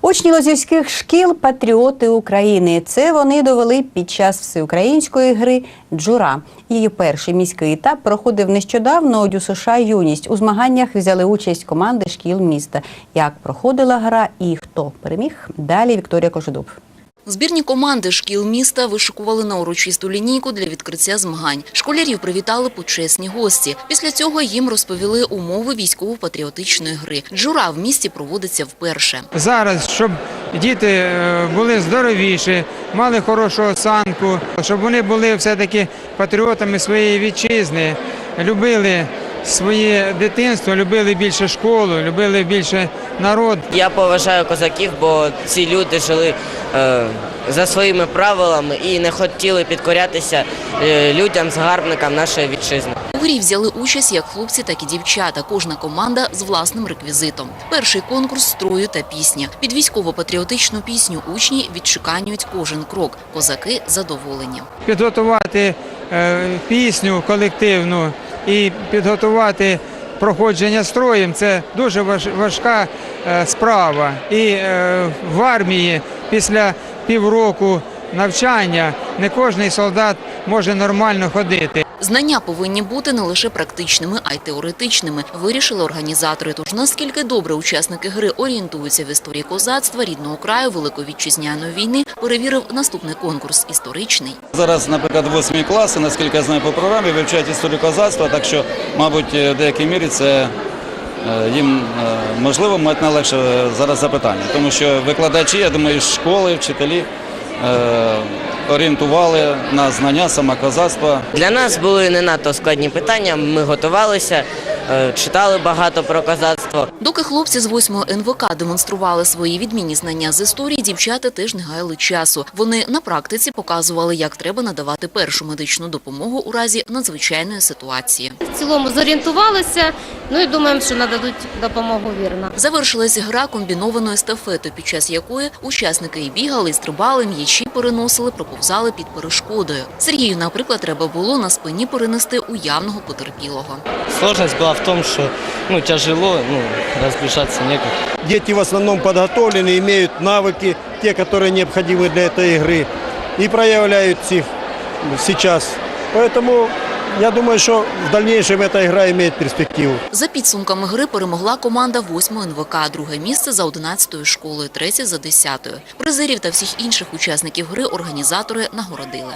Учні лозівських шкіл патріоти України. Це вони довели під час всеукраїнської гри Джура. Її перший міський етап проходив нещодавно у ДЮСШ Юність. У змаганнях взяли участь команди шкіл міста. Як проходила гра і хто переміг? Далі Вікторія Кожедуб. Збірні команди шкіл міста вишикували на урочисту лінійку для відкриття змагань. Школярів привітали почесні гості. Після цього їм розповіли умови військово-патріотичної гри. Джура в місті проводиться вперше. Зараз, щоб діти е, були здоровіші, мали хорошу осанку, щоб вони були все-таки патріотами своєї вітчизни, любили своє дитинство, любили більше школу, любили більше народ. Я поважаю козаків, бо ці люди жили е, за своїми правилами і не хотіли підкорятися е, людям, загарбникам нашої вітчизни. У грі взяли участь як хлопці, так і дівчата. Кожна команда з власним реквізитом. Перший конкурс строю та пісня. Під військово-патріотичну пісню учні відчеканюють кожен крок. Козаки задоволені. Підготувати е, пісню колективну і підготувати проходження строєм це дуже важка е, справа. І е, в армії після півроку навчання не кожний солдат може нормально ходити. Знання повинні бути не лише практичними, а й теоретичними, вирішили організатори. Тож наскільки добре учасники гри орієнтуються в історії козацтва, рідного краю, Великої вітчизняної війни, перевірив наступний конкурс історичний. Зараз, наприклад, восьмі класи, наскільки я знаю по програмі, вивчають історію козацтва, так що, мабуть, в деякій мірі це е, їм е, можливо мати найлегше зараз запитання, тому що викладачі, я думаю, школи, вчителі е, орієнтували на знання саме козацтва. Для нас були не надто складні питання. Ми готувалися, е, читали багато про козацтво. Доки хлопці з 8 НВК демонстрували свої відмінні знання з історії, дівчата теж не гаяли часу. Вони на практиці показували, як треба надавати першу медичну допомогу у разі надзвичайної ситуації. В цілому зорієнтувалися, ну і думаємо, що нададуть допомогу вірно. Завершилась гра комбінованою естафетою, під час якої учасники і бігали, і стрибали, м'ячі переносили, проповзали під перешкодою. Сергію, наприклад, треба було на спині перенести уявного потерпілого. Сложность была в том, что ну, тяжело, ну, разбежаться некуда. Дети в основном подготовлены, имеют навыки, те, которые необходимы для этой игры, и проявляют их сейчас. Поэтому я думаю, що в дальнейшем ця гра має перспективу. За підсумками гри перемогла команда 8 НВК, друге місце за 11 школою, третє за 10. Призерів та всіх інших учасників гри організатори нагородили.